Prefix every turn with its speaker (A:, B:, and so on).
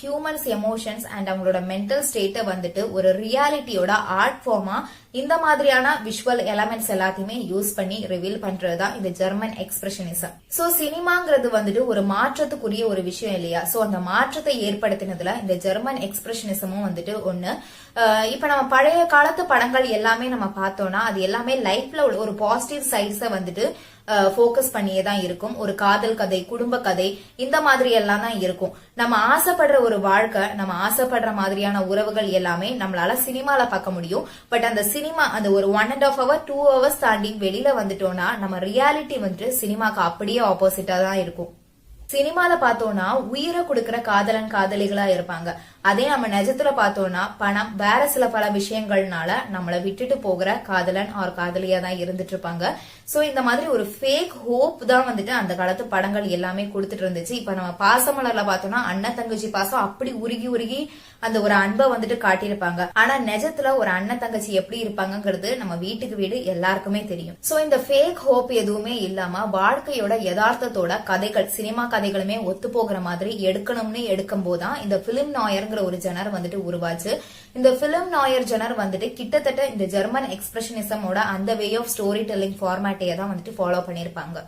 A: Humans emotions and அவங்களோட mental ஸ்டேட்டை வந்துட்டு ஒரு ரியாலிட்டியோட ஆர்ட் ஃபார்மா இந்த மாதிரியான விஷுவல் எலமெண்ட்ஸ் எல்லாத்தையுமே யூஸ் பண்ணி ரிவீல் பண்றது தான் இந்த ஜெர்மன் எக்ஸ்பிரஷனிசம் சோ சினிமாங்கிறது வந்துட்டு ஒரு மாற்றத்துக்குரிய ஒரு விஷயம் இல்லையா? சோ அந்த மாற்றத்தை ஏற்படுத்தினதுல இந்த ஜெர்மன் எக்ஸ்பிரஷனிசமும் வந்துட்டு ஒண்ணு. இப்ப நம்ம பழைய காலத்து படங்கள் எல்லாமே நம்ம பார்த்தோம்னா அது எல்லாமே லைஃப்ல ஒரு பாசிட்டிவ் சைட்ஸ வந்துட்டு ஃபோக்கஸ் பண்ணியே தான் இருக்கும். ஒரு காதல் கதை குடும்ப கதை இந்த மாதிரி எல்லாம் தான் இருக்கும். நம்ம ஆசைப்படுற ஒரு வாழ்க்கை நம்ம ஆசைப்படுற மாதிரியான உறவுகள் எல்லாமே நம்மளால சினிமால பார்க்க முடியும். பட் அந்த சினிமா அந்த ஒரு one and half hour two hours தாண்டி வெளியில வந்துட்டோம்னா நம்ம ரியாலிட்டி வந்துட்டு சினிமாக்கு அப்படியே ஆப்போசிட்டா தான் இருக்கும். சினிமால பார்த்தோம்னா உயிரை கொடுக்கிற காதலன் காதலிகளா இருப்பாங்க. அதே நம்ம நிஜத்துல பார்த்தோம்னா பணம் வேற சில பல விஷயங்கள்னால நம்மளை விட்டுட்டு போகிற காதலன் ஆர் காதலியா தான் இருந்துட்டு இருப்பாங்க. சோ இந்த மாதிரி ஒரு ஃபேக் ஹோப் தான் வந்துட்டு அந்த காலத்து படங்கள் எல்லாமே கொடுத்துட்டு இருந்துச்சு. இப்ப நம்ம பாசமலர்ல பார்த்தோம்னா அண்ணன் தங்கச்சி பாசம் அப்படி உருகி உருகி அந்த ஒரு அன்பை வந்துட்டு காட்டியிருப்பாங்க. ஆனா நிஜத்துல ஒரு அண்ணன் தங்கச்சி எப்படி இருப்பாங்கங்கிறது நம்ம வீட்டுக்கு வீடு எல்லாருக்குமே தெரியும். சோ இந்த ஃபேக் ஹோப் எதுவுமே இல்லாம வாழ்க்கையோட யதார்த்தத்தோட கதைகள் சினிமா கதைகளுமே ஒத்து போகிற மாதிரி எடுக்கணும்னு எடுக்கும் போதுதான் இந்த பிலிம் நாயர்ங்கிற ஒரு ஜெனர் வந்துட்டு உருவாச்சு. இந்த பிலிம் நாயர் ஜெனர் வந்துட்டு கிட்டத்தட்ட இந்த ஜெர்மன் எக்ஸ்பிரஷனிசமோட அந்த வே ஆஃப் ஸ்டோரி டெல்லிங் ஃபார்மேட்டையே தான் வந்துட்டு ஃபாலோ பண்ணியிருப்பாங்க.